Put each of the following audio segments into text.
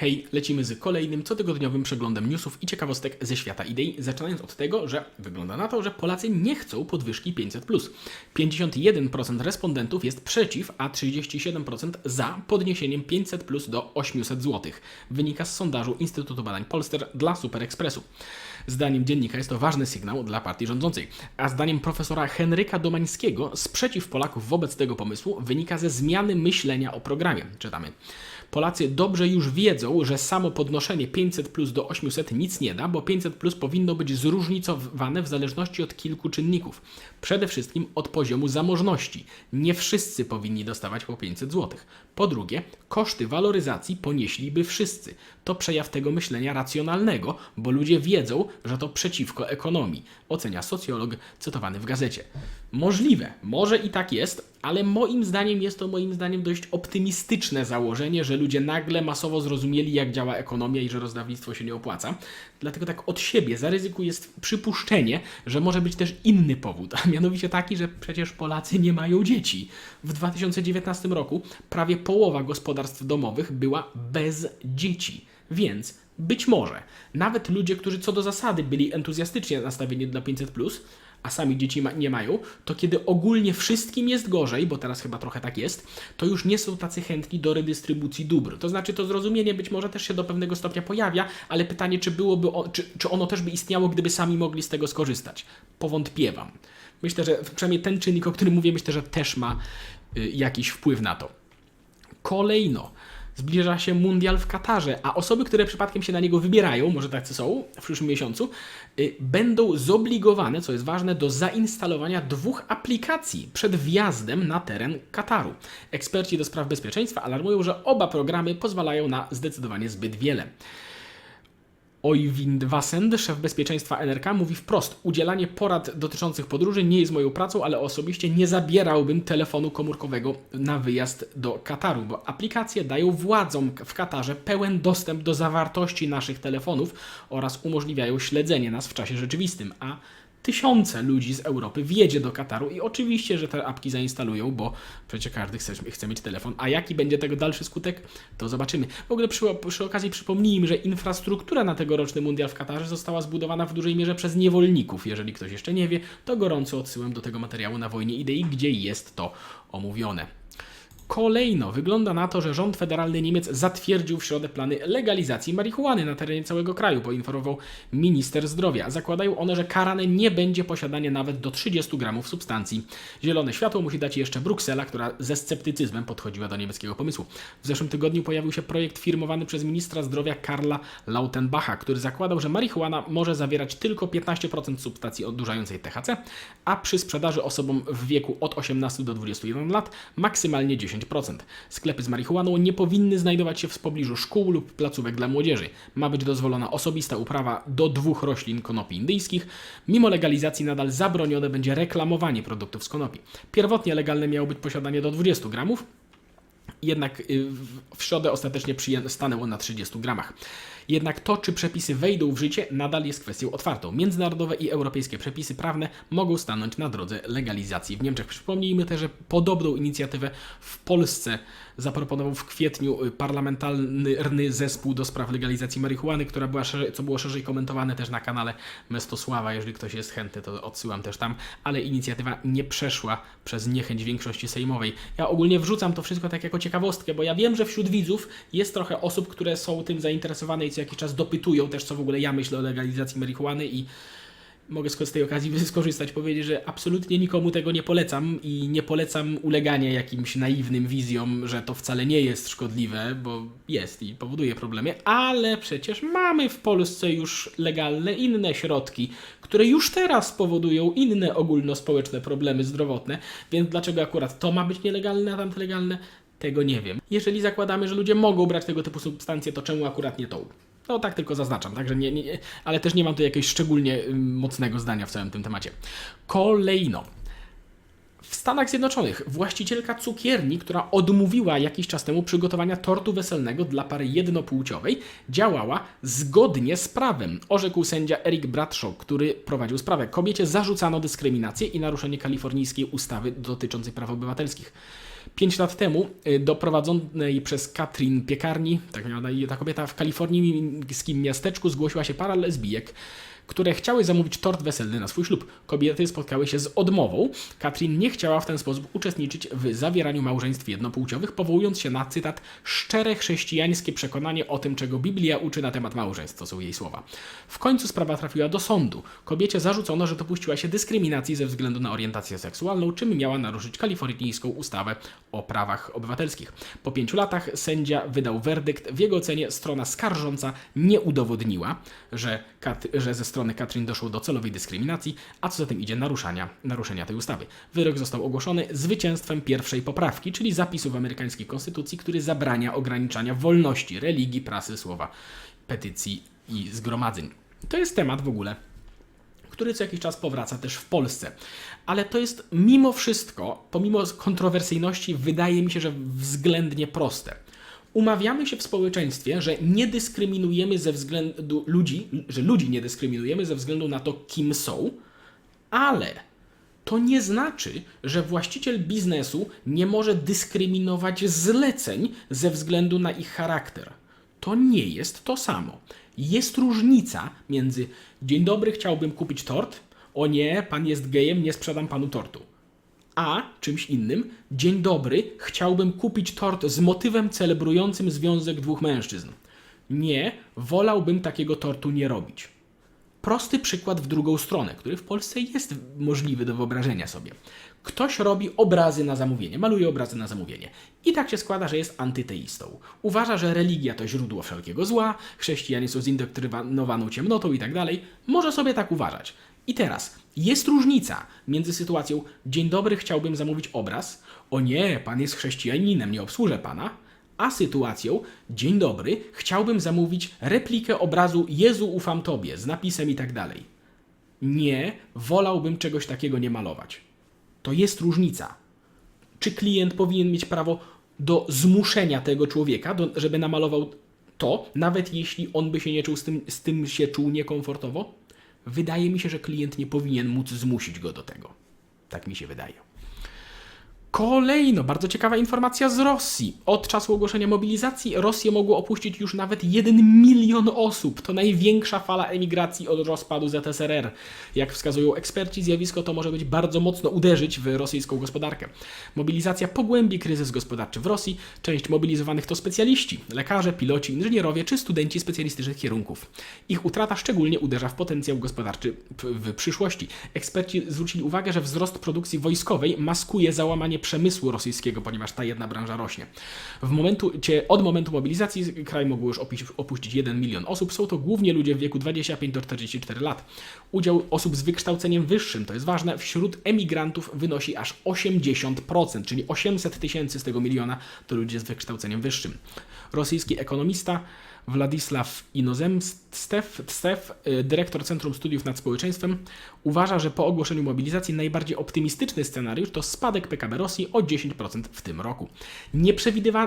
Hej, lecimy z kolejnym cotygodniowym przeglądem newsów i ciekawostek ze świata idei, zaczynając od tego, że wygląda na to, że Polacy nie chcą podwyżki 500. 51% respondentów jest przeciw, a 37% za podniesieniem 500 do 800 zł. Wynika z sondażu Instytutu Badań Polster dla Super Expressu. Zdaniem dziennika jest to ważny sygnał dla partii rządzącej, a zdaniem profesora Henryka Domańskiego sprzeciw Polaków wobec tego pomysłu wynika ze zmiany myślenia o programie. Czytamy. Polacy dobrze już wiedzą, że samo podnoszenie 500 plus do 800 nic nie da, bo 500 plus powinno być zróżnicowane w zależności od kilku czynników. Przede wszystkim od poziomu zamożności. Nie wszyscy powinni dostawać po 500 zł. Po drugie, koszty waloryzacji ponieśliby wszyscy. To przejaw tego myślenia racjonalnego, bo ludzie wiedzą, że to przeciwko ekonomii, ocenia socjolog cytowany w gazecie. Możliwe, może i tak jest, ale moim zdaniem jest to moim zdaniem dość optymistyczne założenie, że ludzie nagle masowo zrozumieli, jak działa ekonomia i że rozdawnictwo się nie opłaca. Dlatego tak od siebie zaryzykuję przypuszczenie, że może być też inny powód, a mianowicie taki, że przecież Polacy nie mają dzieci. W 2019 roku prawie połowa gospodarstw domowych była bez dzieci. Więc być może nawet ludzie, którzy co do zasady byli entuzjastycznie nastawieni dla 500, a sami dzieci ma, nie mają, to kiedy ogólnie wszystkim jest gorzej, bo teraz chyba trochę tak jest, to już nie są tacy chętni do redystrybucji dóbr. To znaczy, to zrozumienie być może też się do pewnego stopnia pojawia, ale pytanie, czy byłoby, o, czy, czy ono też by istniało, gdyby sami mogli z tego skorzystać. Powątpiewam. Myślę, że przynajmniej ten czynnik, o którym mówię, myślę, że też ma y, jakiś wpływ na to. Kolejno zbliża się mundial w Katarze, a osoby, które przypadkiem się na niego wybierają, może tacy są w przyszłym miesiącu, y, będą zobligowane, co jest ważne, do zainstalowania dwóch aplikacji przed wjazdem na teren Kataru. Eksperci do spraw bezpieczeństwa alarmują, że oba programy pozwalają na zdecydowanie zbyt wiele. Oyvind Vassend, szef bezpieczeństwa NRK, mówi wprost: Udzielanie porad dotyczących podróży nie jest moją pracą, ale osobiście nie zabierałbym telefonu komórkowego na wyjazd do Kataru, bo aplikacje dają władzom w Katarze pełen dostęp do zawartości naszych telefonów oraz umożliwiają śledzenie nas w czasie rzeczywistym, a tysiące ludzi z Europy wjedzie do Kataru i oczywiście, że te apki zainstalują, bo przecież każdy chce, chce mieć telefon. A jaki będzie tego dalszy skutek, to zobaczymy. W ogóle przy, przy okazji przypomnijmy, że infrastruktura na tegoroczny mundial w Katarze została zbudowana w dużej mierze przez niewolników. Jeżeli ktoś jeszcze nie wie, to gorąco odsyłam do tego materiału na Wojnie Idei, gdzie jest to omówione. Kolejno wygląda na to, że rząd federalny Niemiec zatwierdził w środę plany legalizacji marihuany na terenie całego kraju, poinformował minister zdrowia. Zakładają one, że karane nie będzie posiadanie nawet do 30 gramów substancji. Zielone światło musi dać jeszcze Bruksela, która ze sceptycyzmem podchodziła do niemieckiego pomysłu. W zeszłym tygodniu pojawił się projekt firmowany przez ministra zdrowia Karla Lautenbacha, który zakładał, że marihuana może zawierać tylko 15% substancji odurzającej THC, a przy sprzedaży osobom w wieku od 18 do 21 lat maksymalnie 10 10%. Sklepy z marihuaną nie powinny znajdować się w pobliżu szkół lub placówek dla młodzieży. Ma być dozwolona osobista uprawa do dwóch roślin konopi indyjskich. Mimo legalizacji nadal zabronione będzie reklamowanie produktów z konopi. Pierwotnie legalne miało być posiadanie do 20 gramów, jednak y, w środę ostatecznie stanęło na 30 gramach. Jednak to, czy przepisy wejdą w życie, nadal jest kwestią otwartą. Międzynarodowe i europejskie przepisy prawne mogą stanąć na drodze legalizacji w Niemczech. Przypomnijmy też, że podobną inicjatywę w Polsce zaproponował w kwietniu y, parlamentarny zespół do spraw legalizacji marihuany, która była szerzej, co było szerzej komentowane też na kanale Mestosława. Jeżeli ktoś jest chętny, to odsyłam też tam, ale inicjatywa nie przeszła przez niechęć większości sejmowej. Ja ogólnie wrzucam to wszystko tak jako ciekawostkę, bo ja wiem, że wśród widzów jest trochę osób, które są tym zainteresowane i co jakiś czas dopytują też, co w ogóle ja myślę o legalizacji marihuany i mogę z tej okazji skorzystać, powiedzieć, że absolutnie nikomu tego nie polecam i nie polecam ulegania jakimś naiwnym wizjom, że to wcale nie jest szkodliwe, bo jest i powoduje problemy, ale przecież mamy w Polsce już legalne inne środki, które już teraz powodują inne ogólnospołeczne problemy zdrowotne, więc dlaczego akurat to ma być nielegalne, a tamte legalne? Tego nie wiem. Jeżeli zakładamy, że ludzie mogą brać tego typu substancje, to czemu akurat nie tą? No tak tylko zaznaczam, także nie, nie, ale też nie mam tu jakiegoś szczególnie mocnego zdania w całym tym temacie. Kolejno. Stanach Zjednoczonych właścicielka cukierni, która odmówiła jakiś czas temu przygotowania tortu weselnego dla pary jednopłciowej, działała zgodnie z prawem, orzekł sędzia Eric Bradshaw, który prowadził sprawę. Kobiecie zarzucano dyskryminację i naruszenie kalifornijskiej ustawy dotyczącej praw obywatelskich. Pięć lat temu y, do prowadzonej przez Katrin piekarni, tak miała ta kobieta, w kalifornijskim miasteczku zgłosiła się para lesbijek, które chciały zamówić tort weselny na swój ślub. Kobiety spotkały się z odmową. Katrin nie chciała w ten sposób uczestniczyć w zawieraniu małżeństw jednopłciowych, powołując się na cytat szczere chrześcijańskie przekonanie o tym, czego Biblia uczy na temat małżeństw. To są jej słowa. W końcu sprawa trafiła do sądu. Kobiecie zarzucono, że dopuściła się dyskryminacji ze względu na orientację seksualną, czym miała naruszyć kalifornijską ustawę o prawach obywatelskich. Po pięciu latach sędzia wydał werdykt. W jego ocenie strona skarżąca nie udowodniła, że, Kat- że ze strony Katrin doszło do celowej dyskryminacji, a co za tym idzie naruszania, naruszenia tej ustawy. Wyrok został ogłoszony zwycięstwem pierwszej poprawki, czyli zapisu w amerykańskiej konstytucji, który zabrania ograniczania wolności religii, prasy, słowa, petycji i zgromadzeń. To jest temat w ogóle który co jakiś czas powraca też w Polsce. Ale to jest mimo wszystko, pomimo kontrowersyjności, wydaje mi się, że względnie proste. Umawiamy się w społeczeństwie, że nie dyskryminujemy ze względu ludzi, że ludzi nie dyskryminujemy ze względu na to, kim są, ale to nie znaczy, że właściciel biznesu nie może dyskryminować zleceń ze względu na ich charakter. To nie jest to samo. Jest różnica między dzień dobry, chciałbym kupić tort, o nie, pan jest gejem, nie sprzedam panu tortu. A czymś innym, dzień dobry, chciałbym kupić tort z motywem celebrującym związek dwóch mężczyzn. Nie, wolałbym takiego tortu nie robić. Prosty przykład w drugą stronę, który w Polsce jest możliwy do wyobrażenia sobie. Ktoś robi obrazy na zamówienie, maluje obrazy na zamówienie. I tak się składa, że jest antyteistą. Uważa, że religia to źródło wszelkiego zła, chrześcijanie są zindoktrynowaną ciemnotą i tak dalej. Może sobie tak uważać. I teraz, jest różnica między sytuacją dzień dobry, chciałbym zamówić obraz, o nie, pan jest chrześcijaninem, nie obsłużę pana, a sytuacją dzień dobry, chciałbym zamówić replikę obrazu Jezu ufam Tobie z napisem i tak dalej. Nie, wolałbym czegoś takiego nie malować. To jest różnica. Czy klient powinien mieć prawo do zmuszenia tego człowieka, do, żeby namalował to, nawet jeśli on by się nie czuł z tym, z tym się czuł niekomfortowo? Wydaje mi się, że klient nie powinien móc zmusić go do tego. Tak mi się wydaje. Kolejno, bardzo ciekawa informacja z Rosji. Od czasu ogłoszenia mobilizacji Rosję mogło opuścić już nawet 1 milion osób. To największa fala emigracji od rozpadu ZSRR. Jak wskazują eksperci, zjawisko to może być bardzo mocno uderzyć w rosyjską gospodarkę. Mobilizacja pogłębi kryzys gospodarczy w Rosji. Część mobilizowanych to specjaliści, lekarze, piloci, inżynierowie czy studenci specjalistycznych kierunków. Ich utrata szczególnie uderza w potencjał gospodarczy w, przyszłości. Eksperci zwrócili uwagę, że wzrost produkcji wojskowej maskuje załamanie przemysłu rosyjskiego, ponieważ ta jedna branża rośnie. W momentu, od momentu mobilizacji kraj mógł już opuścić 1 milion osób. Są to głównie ludzie w wieku 25 do 44 lat. Udział osób z wykształceniem wyższym, to jest ważne, wśród emigrantów wynosi aż 80%, czyli 800 tysięcy z tego miliona to ludzie z wykształceniem wyższym. Rosyjski ekonomista Władysław Inozemstew, Stew, dyrektor Centrum Studiów nad Społeczeństwem, uważa, że po ogłoszeniu mobilizacji najbardziej optymistyczny scenariusz to spadek PKB Rosji o 10% w tym roku.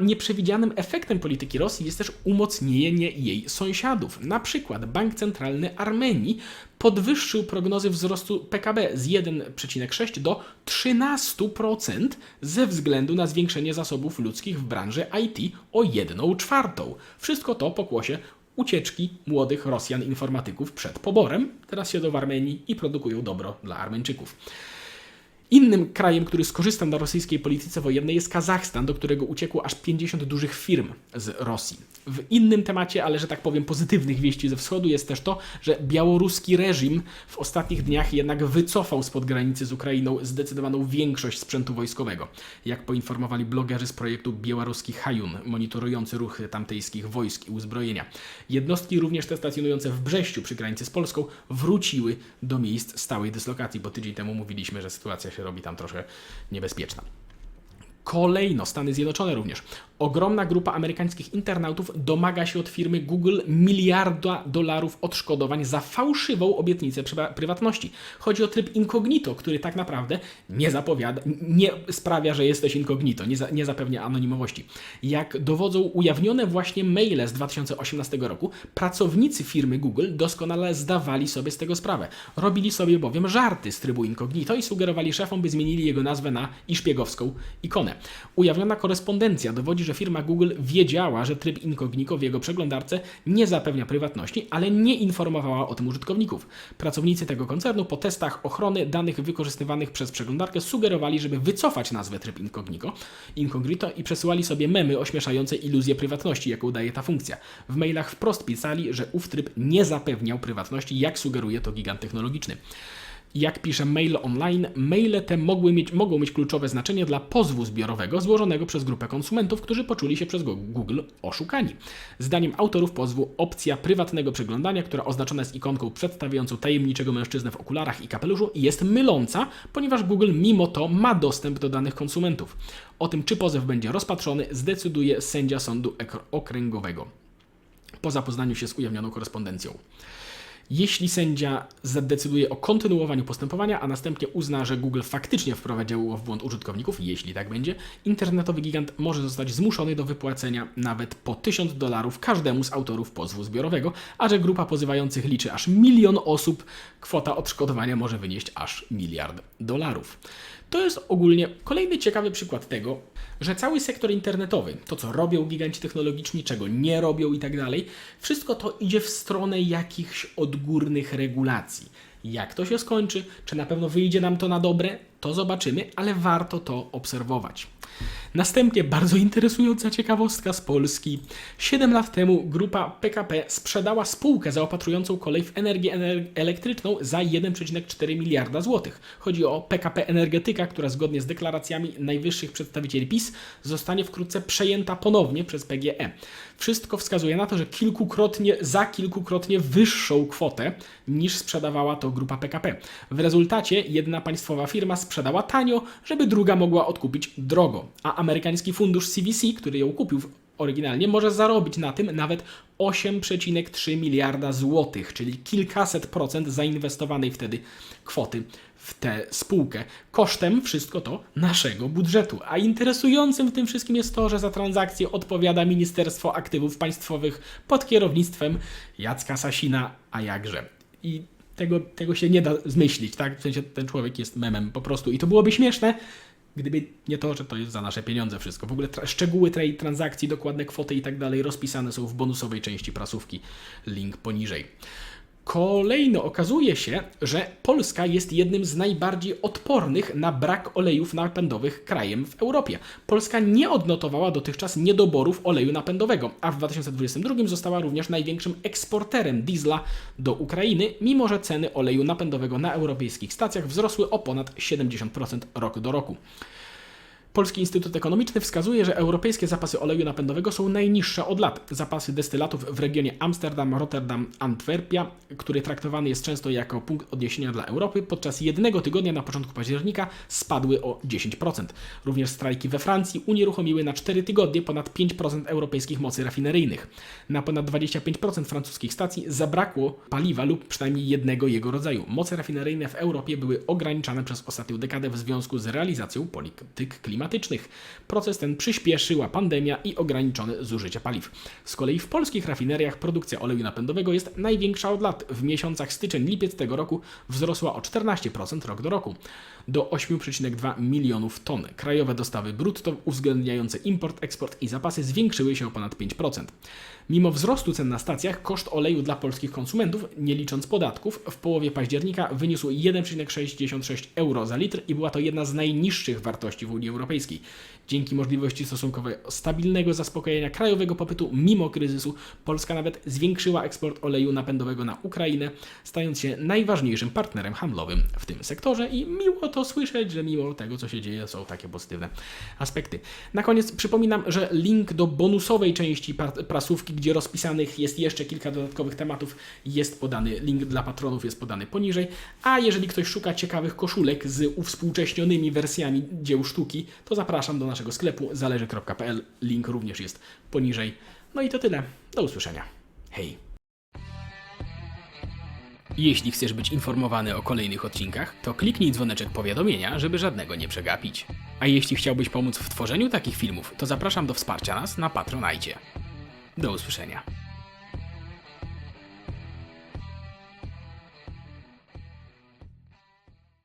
Nieprzewidzianym efektem polityki Rosji jest też umocnienie jej sąsiadów. Na przykład Bank Centralny Armenii podwyższył prognozy wzrostu PKB z 1,6 do 13% ze względu na zwiększenie zasobów ludzkich w branży IT o 1 czwartą. Wszystko to pokłosie ucieczki młodych Rosjan informatyków przed poborem. Teraz siedzą w Armenii i produkują dobro dla Armeńczyków. Innym krajem, który skorzystał na rosyjskiej polityce wojennej jest Kazachstan, do którego uciekło aż 50 dużych firm z Rosji. W innym temacie, ale że tak powiem pozytywnych wieści ze wschodu jest też to, że białoruski reżim w ostatnich dniach jednak wycofał spod granicy z Ukrainą zdecydowaną większość sprzętu wojskowego. Jak poinformowali blogerzy z projektu białoruski Hajun, monitorujący ruchy tamtejskich wojsk i uzbrojenia. Jednostki również te stacjonujące w Brześciu przy granicy z Polską wróciły do miejsc stałej dyslokacji, bo tydzień temu mówiliśmy, że sytuacja się robi tam trochę niebezpieczna. Kolejno Stany Zjednoczone również Ogromna grupa amerykańskich internautów domaga się od firmy Google miliarda dolarów odszkodowań za fałszywą obietnicę prywa- prywatności. Chodzi o tryb incognito, który tak naprawdę nie zapowiada, nie sprawia, że jesteś incognito, nie, za, nie zapewnia anonimowości. Jak dowodzą ujawnione właśnie maile z 2018 roku, pracownicy firmy Google doskonale zdawali sobie z tego sprawę. Robili sobie bowiem żarty z trybu incognito i sugerowali szefom, by zmienili jego nazwę na i szpiegowską ikonę. Ujawniona korespondencja dowodzi, że firma Google wiedziała, że tryb incognito w jego przeglądarce nie zapewnia prywatności, ale nie informowała o tym użytkowników. Pracownicy tego koncernu po testach ochrony danych wykorzystywanych przez przeglądarkę sugerowali, żeby wycofać nazwę tryb incognito, incognito i przesyłali sobie memy ośmieszające iluzję prywatności, jaką daje ta funkcja. W mailach wprost pisali, że ów tryb nie zapewniał prywatności, jak sugeruje to gigant technologiczny. Jak pisze Mail Online, maile te mogły mieć, mogą mieć kluczowe znaczenie dla pozwu zbiorowego złożonego przez grupę konsumentów, którzy poczuli się przez Google oszukani. Zdaniem autorów pozwu, opcja prywatnego przeglądania, która oznaczona jest ikonką przedstawiającą tajemniczego mężczyznę w okularach i kapeluszu, jest myląca, ponieważ Google mimo to ma dostęp do danych konsumentów. O tym, czy pozew będzie rozpatrzony, zdecyduje sędzia sądu okręgowego po zapoznaniu się z ujawnioną korespondencją. Jeśli sędzia zadecyduje o kontynuowaniu postępowania, a następnie uzna, że Google faktycznie wprowadziło w błąd użytkowników, jeśli tak będzie, internetowy gigant może zostać zmuszony do wypłacenia nawet po 1000 dolarów każdemu z autorów pozwu zbiorowego, a że grupa pozywających liczy aż milion osób, kwota odszkodowania może wynieść aż miliard dolarów. To jest ogólnie kolejny ciekawy przykład tego, że cały sektor internetowy, to co robią giganci technologiczni, czego nie robią i tak dalej, wszystko to idzie w stronę jakichś odgórnych regulacji. Jak to się skończy, czy na pewno wyjdzie nam to na dobre, to zobaczymy, ale warto to obserwować. Następnie bardzo interesująca ciekawostka z Polski. 7 lat temu grupa PKP sprzedała spółkę zaopatrującą kolej w energię ener- elektryczną za 1,4 miliarda złotych. Chodzi o PKP Energetyka, która zgodnie z deklaracjami najwyższych przedstawicieli PiS zostanie wkrótce przejęta ponownie przez PGE. Wszystko wskazuje na to, że kilkukrotnie, za kilkukrotnie wyższą kwotę niż sprzedawała to grupa PKP. W rezultacie jedna państwowa firma sprzedała tanio, żeby druga mogła odkupić drogo, a amerykański fundusz CVC, który ją kupił oryginalnie, może zarobić na tym nawet 8,3 miliarda złotych, czyli kilkaset procent zainwestowanej wtedy kwoty w tę spółkę. Kosztem wszystko to naszego budżetu. A interesującym w tym wszystkim jest to, że za transakcję odpowiada Ministerstwo Aktywów Państwowych pod kierownictwem Jacka Sasina, a jakże. I tego, tego się nie da zmyślić, tak? W sensie ten człowiek jest memem po prostu. I to byłoby śmieszne, gdyby nie to, że to jest za nasze pieniądze wszystko. W ogóle tra- szczegóły tej transakcji, dokładne kwoty i tak dalej rozpisane są w bonusowej części prasówki. Link poniżej. Kolejno okazuje się, że Polska jest jednym z najbardziej odpornych na brak olejów napędowych krajem w Europie. Polska nie odnotowała dotychczas niedoborów oleju napędowego, a w 2022 została również największym eksporterem diesla do Ukrainy, mimo że ceny oleju napędowego na europejskich stacjach wzrosły o ponad 70% rok do roku. Polski Instytut Ekonomiczny wskazuje, że europejskie zapasy oleju napędowego są najniższe od lat. Zapasy destylatów w regionie Amsterdam, Rotterdam, Antwerpia, który traktowany jest często jako punkt odniesienia dla Europy, podczas jednego tygodnia na początku października spadły o 10%. Również strajki we Francji unieruchomiły na 4 tygodnie ponad 5% europejskich mocy rafineryjnych. Na ponad 25% francuskich stacji zabrakło paliwa lub przynajmniej jednego jego rodzaju. Moce rafineryjne w Europie były ograniczane przez ostatnią dekadę w związku z realizacją polityk klimatycznych. Proces ten przyspieszyła pandemia i ograniczone zużycie paliw. Z kolei w polskich rafineriach produkcja oleju napędowego jest największa od lat. W miesiącach styczeń-lipiec tego roku wzrosła o 14% rok do roku do 8,2 milionów ton. Krajowe dostawy brutto uwzględniające import, eksport i zapasy zwiększyły się o ponad 5%. Mimo wzrostu cen na stacjach, koszt oleju dla polskich konsumentów, nie licząc podatków, w połowie października wyniósł 1,66 euro za litr i była to jedna z najniższych wartości w Unii Europejskiej. Europejskiej. Dzięki możliwości stosunkowo stabilnego zaspokojenia krajowego popytu mimo kryzysu, Polska nawet zwiększyła eksport oleju napędowego na Ukrainę, stając się najważniejszym partnerem handlowym w tym sektorze i miło to słyszeć, że mimo tego, co się dzieje, są takie pozytywne aspekty. Na koniec przypominam, że link do bonusowej części prasówki, gdzie rozpisanych jest jeszcze kilka dodatkowych tematów, jest podany. Link dla patronów jest podany poniżej. A jeżeli ktoś szuka ciekawych koszulek z uwspółcześnionymi wersjami dzieł sztuki, to zapraszam do naszego sklepu zależy.pl. Link również jest poniżej. No i to tyle. Do usłyszenia. Hej. Jeśli chcesz być informowany o kolejnych odcinkach, to kliknij dzwoneczek powiadomienia, żeby żadnego nie przegapić. A jeśli chciałbyś pomóc w tworzeniu takich filmów, to zapraszam do wsparcia nas na Patronajcie. Do usłyszenia.